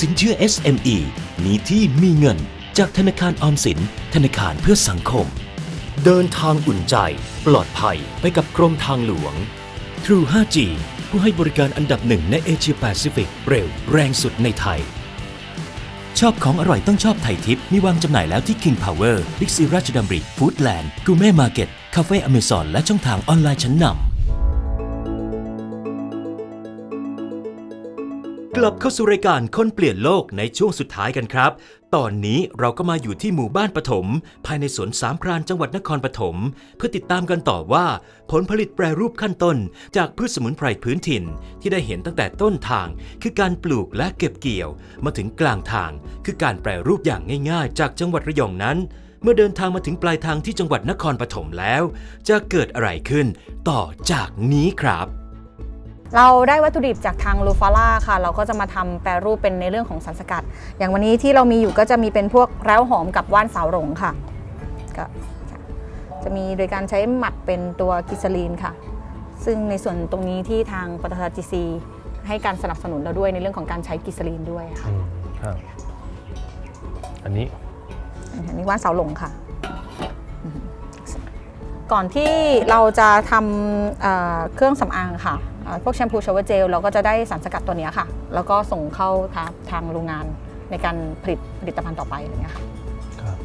สินเชื่อ SME มีที่มีเงิน จากธนาคารออมสิน ธนาคารเพื่อสังคม เดินทางอุ่นใจ ปลอดภัยไปกับกรมทางหลวง True 5G ผู้ให้บริการอันดับหนึ่งในเอเชียแปซิฟิกเร็ว แรงสุดในไทย ชอบของอร่อยต้องชอบไทยทิป มีวางจำหน่ายแล้วที่ King Power Big C ราชดำริฟู้ดแลนด์กูเม่มาร์เก็ตคาเฟ่อเมซอนและช่องทางออนไลน์ชั้นนำ ลับเข้าสู่รายการคนเปลี่ยนโลกในช่วงสุดท้ายกันครับ ตอนนี้เราก็มาอยู่ที่หมู่บ้านปฐมภายในสวนสามพรานจังหวัดนครปฐมเพื่อติดตามกันต่อว่า ผลผลิตแปรรูปขั้นต้น จากพืชสมุนไพรพื้นถิ่น ที่ได้เห็นตั้งแต่ต้นทาง คือการปลูกและเก็บเกี่ยว มาถึงกลางทาง คือการแปรรูปอย่างง่าย ๆ จากจังหวัดระยองนั้นเมื่อเดินทางมาถึงปลายทางที่จังหวัดนครปฐมแล้ว จะเกิดอะไรขึ้น ต่อจากนี้ครับ เราได้วัตถุดิบจากทางลูฟาร่าค่ะ เราก็จะมาทำแปรรูปเป็นในเรื่องของสารสกัด อย่างวันนี้ที่เรามีอยู่ก็จะมีเป็นพวกแร้วหอมกับว่านสาวหลงค่ะก็จะมีโดยการใช้หมักเป็นตัวกิซาลีนค่ะ ซึ่งในส่วนตรงนี้ที่ทางปตทจีซีให้การสนับสนุนเราด้วยในเรื่องของการใช้กิซาลีนด้วยค่ะอืมครับอันนี้อันนี้ว่านเสาหลงค่ะอืม ก่อนที่เราจะทำเอ่อเครื่องสำอางค่ะเอ่อพวกแชมพูชาวเวอร์เจลเราก็จะได้สารสกัดตัวเนี้ยค่ะ แล้วก็ส่งเข้าทางทางโรงงานในการผลิตผลิตภัณฑ์ต่อไปอะไรเงี้ยค่ะ ครับ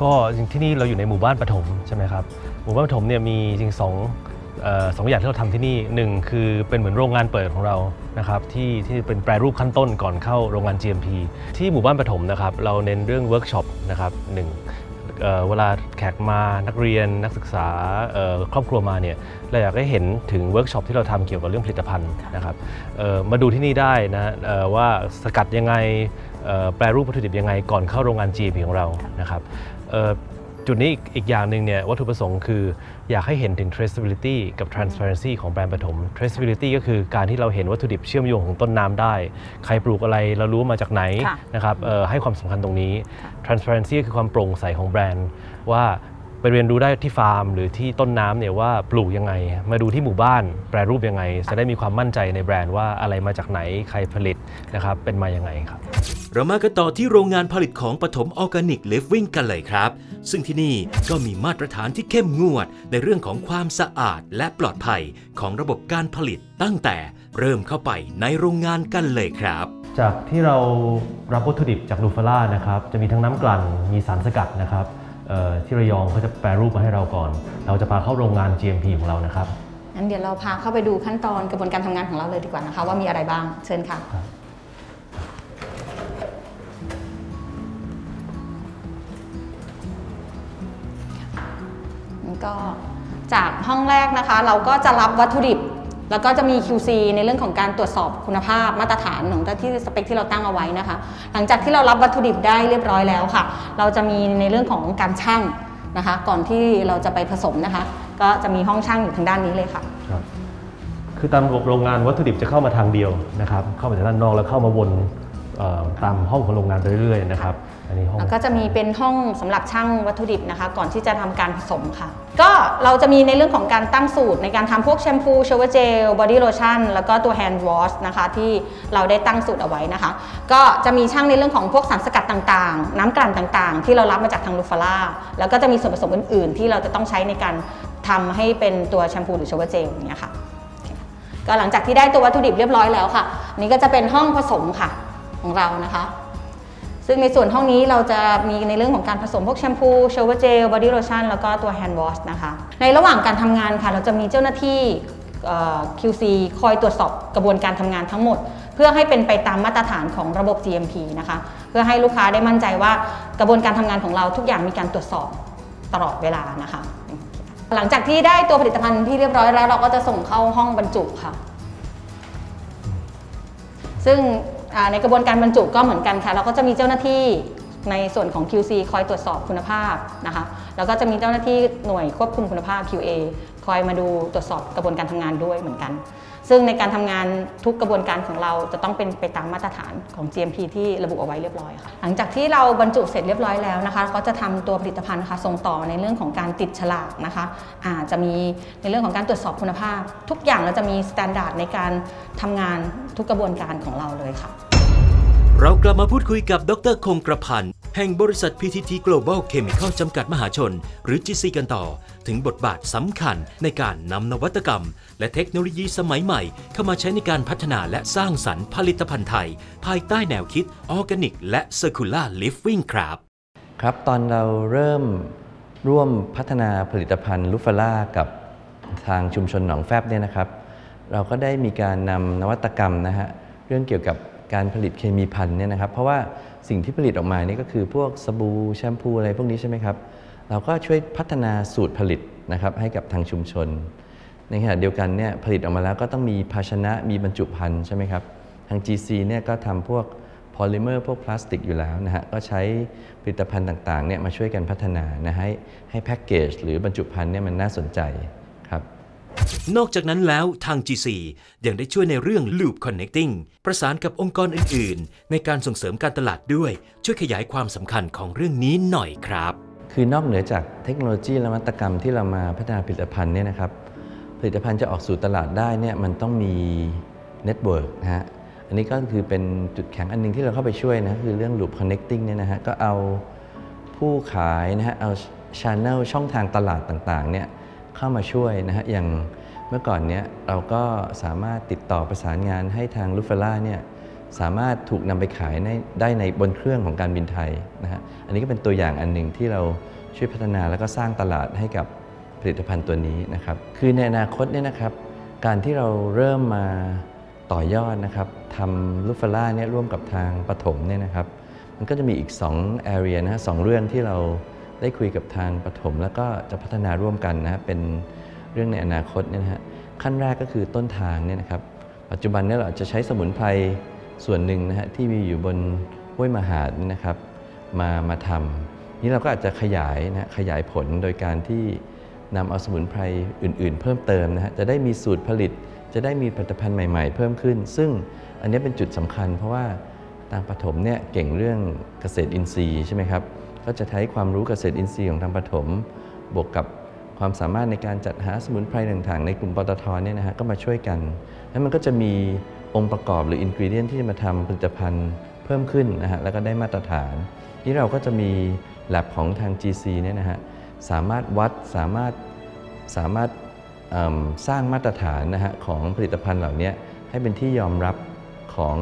ก็จริงที่นี่เราอยู่ในหมู่บ้านปฐมใช่ไหมครับหมู่บ้านปฐมเนี่ยมีจริงสองเอ่อสองอย่างที่เราทำที่นี่หนึ่งคือเป็นเหมือนโรงงานเปิดของเรานะครับที่ที่เป็นแปรรูปขั้นต้นก่อนเข้าโรงงาน GMP ที่หมู่บ้านปฐมนะครับเราเน้นเรื่องเวิร์กช็อปนะครับหนึ่ง เวลาแขกมานักเรียนนักศึกษาครอบครัวมาเนี่ยเราอยากให้เห็นถึงเวิร์กช็อปที่เราทำเกี่ยวกับเรื่องผลิตภัณฑ์นะครับมาดูที่นี่ได้นะว่าสกัดยังไงแปรรูปวัตถุดิบยังไงก่อนเข้าโรงงาน GMP ของเรานะครับ จุดนี้อีกอีกอย่างหนึ่งเนี่ยวัตถุประสงค์คือ อยากให้เห็นถึง traceability กับ transparency ของแบรนด์ปฐม traceability ก็คือการที่เราเห็นวัตถุดิบเชื่อมโยงของต้นน้ำได้ ใครปลูกอะไรเรารู้ว่ามาจากไหนค่ะนะครับเอ่อให้ความสำคัญตรงนี้ transparency ก็คือความโปร่งใสของแบรนด์ ว่าไปเรียนรู้ได้ที่ฟาร์ม หรือที่ต้นน้ำเนี่ยว่าปลูกยังไง มาดูที่หมู่บ้านแปรรูปยังไง จะได้มีความมั่นใจในแบรนด์ว่าอะไรมาจากไหนใครผลิตนะครับเป็นมายังไงครับ เรามากันต่อที่โรงงานผลิตของปฐมออร์แกนิกลิฟวิ่งกันเลยครับ ซึ่งที่นี่ก็มีมาตรฐานที่เข้มงวด ในเรื่องของความสะอาดและปลอดภัยของระบบการผลิตตั้งแต่เริ่มเข้าไปในโรงงานกันเลยครับ จากที่เรารับวัตถุดิบจากลูฟาร่านะครับ จะมีทั้งน้ำกลั่นมีสารสกัดนะครับเอ่อที่ระยองเขาจะแปรรูปมาให้เราก่อน เราจะพาเข้าโรงงาน GMP ของเรานะครับงั้นเดี๋ยวเราพาเข้าไปดูขั้นตอนกระบวนการทำงานของเราเลยดีกว่านะคะ ว่ามีอะไรบ้างเชิญค่ะ ก็จากห้องแรกนะคะ เราก็จะรับวัตถุดิบ แล้วก็จะมี QC ในเรื่องของการตรวจสอบคุณภาพมาตรฐานของที่สเปคที่เราตั้งเอาไว้นะคะ หลังจากที่เรารับวัตถุดิบได้เรียบร้อยแล้วค่ะ เราจะมีในเรื่องของการชั่งนะคะ ก่อนที่เราจะไปผสมนะคะ ก็จะมีห้องชั่งอยู่ทางด้านนี้เลยค่ะ ครับ คือตามโรงงานวัตถุดิบจะเข้ามาทางเดียวนะครับ เข้ามาจากด้านนอกแล้วเข้ามาวนเอ่อตามห้องของโรงงานไปเรื่อยๆนะครับ อันนี้ห้อง แล้วก็จะมีเป็นห้องสำหรับช่างวัตถุดิบนะคะ ก่อนที่จะทำการผสมค่ะ ก็เราจะมีในเรื่องของการตั้งสูตรในการทำพวกแชมพูชวเวอร์เจลบอดี้โลชั่นแล้วก็ตัวแฮนด์วอชนะคะ ที่เราได้ตั้งสูตรเอาไว้นะคะ ก็จะมีช่างในเรื่องของพวกสารสกัดต่างๆ น้ำกลั่นต่างๆ ที่เรารับมาจากทางลูฟาร่าแล้วก็จะมีส่วนผสมอื่น ๆ ที่เราจะต้องใช้ในการทำให้เป็นตัวแชมพูหรือชวเวอร์เจลอย่างเงี้ยค่ะก็หลังจากที่ได้ตัววัตถุดิบเรียบร้อยแล้วค่ะนนี้ก็จะเป็นห้องผสมค่ะของเรานะคะ ซึ่งในส่วนห้องนี้เราจะมีในเรื่องของการผสมพวกแชมพูเชาวเวอร์เจลบอดี้โลชั่นแล้วก็ตัวแฮนด์วอชนะคะ ในระหว่างการทำงานค่ะ เราจะมีเจ้าหน้าที่ QC คอยตรวจสอบกระบวนการทำงานทั้งหมด เพื่อให้เป็นไปตามมาตรฐานของระบบ GMP นะคะ เพื่อให้ลูกค้าได้มั่นใจว่ากระบวนการทำงานของเราทุกอย่างมีการตรวจสอบตลอดเวลานะคะ หลังจากที่ได้ตัวผลิตภัณฑ์ที่เรียบร้อยแล้ว เราก็จะส่งเข้าห้องบรรจุค่ะ ซึ่ง ในกระบวนการบรรจุก็เหมือนกันค่ะ เราก็จะมีเจ้าหน้าที่ในส่วนของ QC คอยตรวจสอบคุณภาพนะคะ แล้วก็จะมีเจ้าหน้าที่หน่วยควบคุมคุณภาพ QA คอยมาดูตรวจสอบกระบวนการทำงานด้วยเหมือนกัน ซึ่งในการทำงานทุกกระบวนการของเราจะต้องเป็นไปตามมาตรฐานของ GMP ที่ระบุเอาไว้เรียบร้อยค่ะ หลังจากที่เราบรรจุเสร็จเรียบร้อยแล้วนะคะ ก็จะทำตัวผลิตภัณฑ์นะคะส่งต่อในเรื่องของการติดฉลากนะคะอาจจะมีในเรื่องของการตรวจสอบคุณภาพ ทุกอย่างเราจะมีมาตรฐานในการทำงานทุกกระบวนการของเราเลยค่ะ เรากลับมาพูดคุยกับดรคงกระพันธ์แห่งบริษัท PTT Global Chemical จำกัดมหาชน หรือ GC กันต่อ ถึงบทบาทสำคัญในการนำนวัตกรรม และเทคโนโลยีสมัยใหม่ เข้ามาใช้ในการพัฒนาและสร้างสรรค์ผลิตภัณฑ์ไทย ภายใต้แนวคิด Organic และ Circular Living ครับ ครับตอนเราเริ่มร่วมพัฒนาผลิตภัณฑ์ลูฟาล่ากับทางชุมชนหนองแฟบเนี่ยนะครับ เราก็ได้มีการนำนวัตกรรมนะฮะเรื่องเกี่ยวกับ การผลิตเคมีพันธุ์เนี่ยนะครับ เพราะว่าสิ่งที่ผลิตออกมานี่ก็คือพวกสบู่แชมพูอะไรพวกนี้ใช่ไหมครับ เราก็ช่วยพัฒนาสูตรผลิตนะครับให้กับทางชุมชน ในขณะเดียวกันเนี่ยผลิตออกมาแล้วก็ต้องมีภาชนะมีบรรจุภัณฑ์ใช่ไหมครับ ทาง GC เนี่ยก็ทำพวกพอลิเมอร์พวกพลาสติกอยู่แล้วนะฮะก็ใช้ผลิตภัณฑ์ต่างๆเนี่ยมาช่วยกันพัฒนานะให้ให้แพ็กเกจหรือบรรจุภัณฑ์เนี่ยมันน่าสนใจ นอกจากนั้นแล้วทาง GC ยังได้ช่วยในเรื่อง Loop Connecting ประสานกับองค์กรอื่น ๆ ในการส่งเสริมการตลาดด้วย ช่วยขยายความสำคัญของเรื่องนี้หน่อยครับ คือนอกเหนือจากเทคโนโลยีและนวัตกรรมที่เรามาพัฒนาผลิตภัณฑ์เนี่ยนะครับ ผลิตภัณฑ์จะออกสู่ตลาดได้เนี่ยมันต้องมีเน็ตเวิร์กนะฮะ อันนี้ก็คือเป็นจุดแข็งอันหนึงที่เราเข้าไปช่วยนะคือเรื่อง Loop Connecting เนี่ยนะฮะก็เอาผู้ขายนะฮะเอาช n นลช่องทางตลาดต่างๆเนี่ย เข้ามาช่วยนะฮะอย่างเมื่อก่อนเนี่ยเราก็สามารถติดต่อประสานงานให้ทางลูฟ a ล่าเนี่ยสามารถถูกนำไปขายในได้ในบนเครื่องของการบินไทยนะฮะอันนี้ก็เป็นตัวอย่างอันหนึ่งที่เราช่วยพัฒนาแล้วก็สร้างตลาดให้กับผลิตภัณฑ์ตัวนี้นะครับคือในอนาคตเนี่ยนะครับการที่เราเริ่มมาต่อยอดนะครับทำลูฟ a ล่าเนี่ยร่วมกับทางปฐมเนี่ยนะครับมันก็จะมีอีก2 area นะฮะสองเรื่องที่เรา ได้คุยกับทางปฐมแล้วก็จะพัฒนาร่วมกันนะเป็นเรื่องในอนาคตเนี่ยนะฮะขั้นแรกก็คือต้นทางเนี่ยนะครับ ปัจจุบันเนี่ยเราจะใช้สมุนไพรส่วนหนึ่งนะฮะที่มีอยู่บนห้วยมหาดนี่นะครับมามาทำนี่เราก็อาจจะขยายนะฮะขยายผลโดยการที่นำเอาสมุนไพรอื่น ๆ เพิ่มเติมนะฮะจะได้มีสูตรผลิต จะได้มีผลิตภัณฑ์ใหม่ ๆ เพิ่มขึ้น ซึ่งอันนี้เป็นจุดสำคัญ เพราะว่าทางปฐมเนี่ยเก่งเรื่องเกษตรอินทรีย์ใช่ไหมครับ ก็จะใช้ความรู้เกษตรอินทรีย์ของทางปฐมบวกกับความสามารถในการจัดหาสมุนไพรต่างๆ ในกลุ่มปตทเนี่ยนะฮะก็มาช่วยกัน แล้วมันก็จะมีองค์ประกอบหรืออินกรีเดียนที่จะมาทำผลิตภัณฑ์เพิ่มขึ้นนะฮะแล้วก็ได้มาตรฐานนี่เราก็จะมี lab ของทาง GC เนี่ยนะฮะสามารถวัดสามารถสามารถสร้างมาตรฐานนะฮะของผลิตภัณฑ์เหล่านี้ให้เป็นที่ยอมรับของ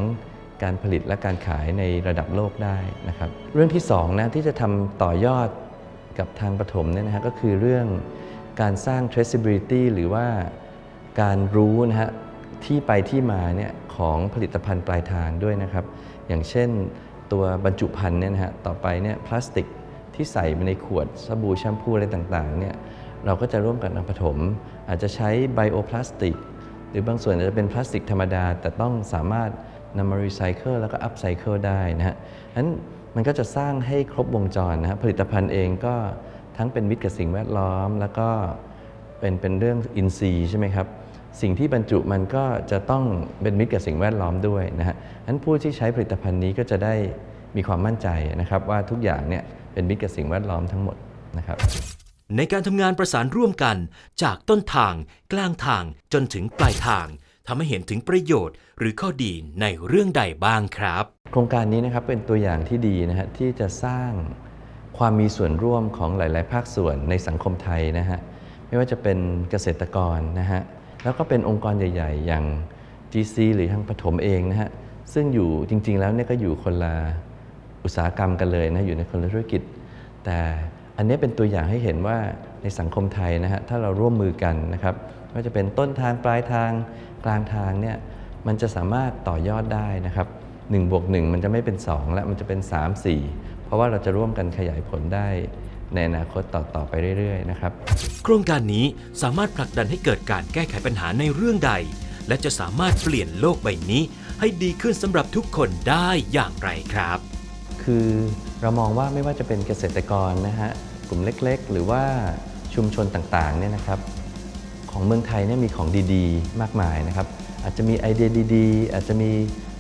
การผลิตและการขายในระดับโลกได้นะครับ เรื่องที่สองนะที่จะทำต่อยอดกับทางปฐมเนี่ยนะฮะก็คือเรื่องการสร้าง traceability หรือว่าการรู้นะฮะที่ไปที่มาเนี่ยของผลิตภัณฑ์ปลายทางด้วยนะครับ อย่างเช่นตัวบรรจุภัณฑ์เนี่ยนะฮะต่อไปเนี่ยพลาสติกที่ใส่ไปในขวดสบู่แชมพูอะไรต่างๆเนี่ยเราก็จะร่วมกับทางปฐมอาจจะใช้ไบโอพลาสติก รือบางส่วนอาจจะเป็นพลาสติกธรรมดา แต่ต้องสามารถนำมารีไซเคิลแล้วก็อัพไซเคิลได้นะฮะนั้นมันก็จะสร้างให้ครบวงจรนะฮะผลิตภัณฑ์เองก็ทั้งเป็นมิตรกับสิ่งแวดล้อม แล้วก็เป็นเป็นเรื่องอินทรีย์ใช่ไหมครับสิ่งที่บรรจุมันก็จะต้องเป็นมิตรกับสิ่งแวดล้อมด้วยนะฮะนั้นผู้ที่ใช้ผลิตภัณฑ์นี้ก็จะได้มีความมั่นใจนะครับว่าทุกอย่างเนี่ยเป็นมิตรกับสิ่งแวดล้อมทั้งหมดนะครับ ในการทำงานประสานร่วมกัน จากต้นทาง กลางทางจนถึงปลายทางทำให้เห็นถึงประโยชน์ หรือข้อดีในเรื่องใดบ้างครับ โครงการนี้นะครับเป็นตัวอย่างที่ดีนะฮะที่จะสร้างความมีส่วนร่วมของหลาย ๆ ภาคส่วนในสังคมไทยนะฮะไม่ว่าจะเป็นเกษตรกรนะฮะแล้วก็เป็นองค์กรใหญ่ ๆ อย่าง GC หรือทางปฐมเองนะฮะซึ่งอยู่จริง ๆ แล้วเนี่ยก็อยู่คนละอุตสาหกรรมกันเลยนะอยู่ในคนละธุรกิจ แต่ อันนี้เป็นตัวอย่างให้เห็นว่าในสังคมไทยนะฮะถ้าเราร่วมมือกันนะครับไม่ว่าจะเป็นต้นทางปลายทางกลางทางเนี่ยมันจะสามารถต่อยอดได้นะครับ1บวก1มันจะไม่เป็น 2 แล้วมันจะเป็น 3 4 เพราะว่าเราจะร่วมกันขยายผลได้ในอนาคตต่อๆไปเรื่อยๆนะครับโครงการนี้สามารถผลักดันให้เกิดการแก้ไขปัญหาในเรื่องใด และจะสามารถเปลี่ยนโลกใบนี้ ให้ดีขึ้นสำหรับทุกคนได้อย่างไรครับ คือเรามองว่าไม่ว่าจะเป็นเกษตรกรนะฮะ กลุ่มเล็กๆ หรือว่าชุมชนต่างๆเนี่ยนะครับของเมืองไทยเนี่ยมีของดีๆ มากมายนะครับ อาจจะมีไอเดียดีๆ อาจจะมี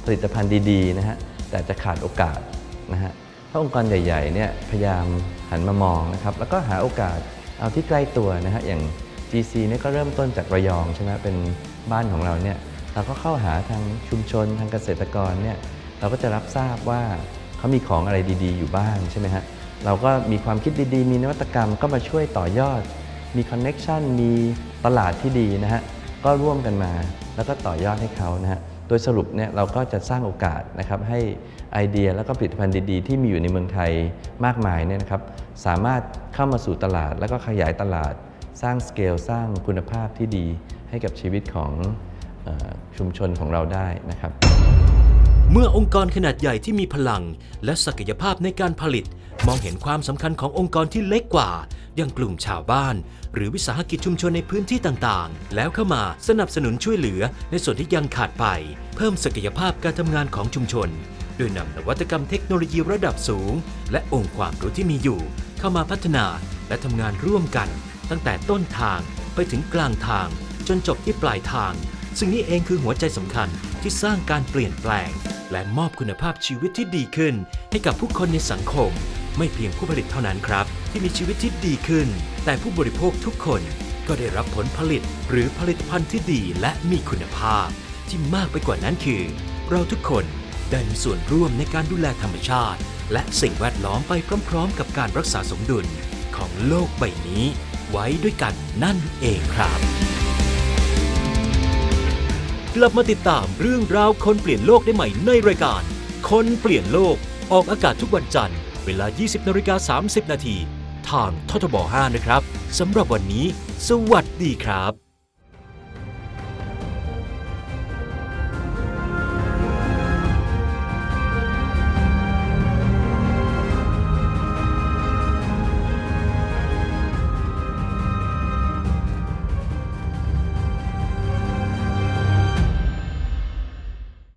ผลิตภัณฑ์ดีๆนะฮะแต่จะขาดโอกาสนะฮะถ้าองค์กรใหญ่ๆเนี่ยพยายามหันมามองนะครับแล้วก็หาโอกาสเอาที่ใกล้ตัวนะฮะอย่าง GC เนี่ยก็เริ่มต้นจากระยองใช่ไหมเป็นบ้านของเราเนี่ยเราก็เข้าหาทางชุมชนทางเกษตรกรเนี่ยเราก็จะรับทราบว่าเขามีของอะไรดี ๆ อยู่บ้างใช่ไหมฮะ เราก็มีความคิดดีๆ มีนวัตกรรมก็มาช่วยต่อยอด มีคอนเน็ชันมีตลาดที่ดีนะฮะ ก็ร่วมกันมาแล้วก็ต่อยอดให้เขานะฮะ โดยสรุปเนี่ยเราก็จะสร้างโอกาสนะครับให้ไอเดียแล้วก็ผลิตภัณฑ์ดีๆ ที่มีอยู่ในเมืองไทยมากมายเนี่ยนะครับสามารถเข้ามาสู่ตลาด แล้วก็ขยายตลาด สร้างสเกลสร้างคุณภาพที่ดีให้กับชีวิตของออชุมชนของเราได้นะครับ เมื่อองค์กรขนาดใหญ่ที่มีพลัง และศักยภาพในการผลิต มองเห็นความสำคัญขององค์กรที่เล็กกว่า อย่างกลุ่มชาวบ้าน หรือวิสาหกิจชุมชนในพื้นที่ต่างๆ แล้วเข้ามาสนับสนุนช่วยเหลือในส่วนที่ยังขาดไป เพิ่มศักยภาพการทำงานของชุมชน โดยนำนวัตกรรมเทคโนโลยีระดับสูง และองค์ความรู้ที่มีอยู่ เข้ามาพัฒนาและทำงานร่วมกัน ตั้งแต่ต้นทางไปถึงกลางทาง จนจบที่ปลายทาง ซึ่งนี่เองคือหัวใจสำคัญที่สร้างการเปลี่ยนแปลง และมอบคุณภาพชีวิตที่ดีขึ้น ให้กับผู้คนในสังคม ไม่เพียงผู้ผลิตเท่านั้นครับ ที่มีชีวิตที่ดีขึ้น แต่ผู้บริโภคทุกคนก็ได้รับผลผลิตหรือผลิตภัณฑ์ที่ดีและมีคุณภาพ ที่มากไปกว่านั้นคือ เราทุกคนได้มีส่วนร่วมในการดูแลธรรมชาติ และสิ่งแวดล้อมไปพร้อม ๆ กับการรักษาสมดุลของโลกใบนี้ ไว้ด้วยกันนั่นเองครับ กลับมาติดตามเรื่องราวคนเปลี่ยนโลกได้ใหม่ในรายการ คนเปลี่ยนโลกออกอากาศทุกวันจันทร์ เวลา 20นาฬิกา30 นาทีทางททบ 5 นะครับสำหรับวันนี้ สวัสดีครับ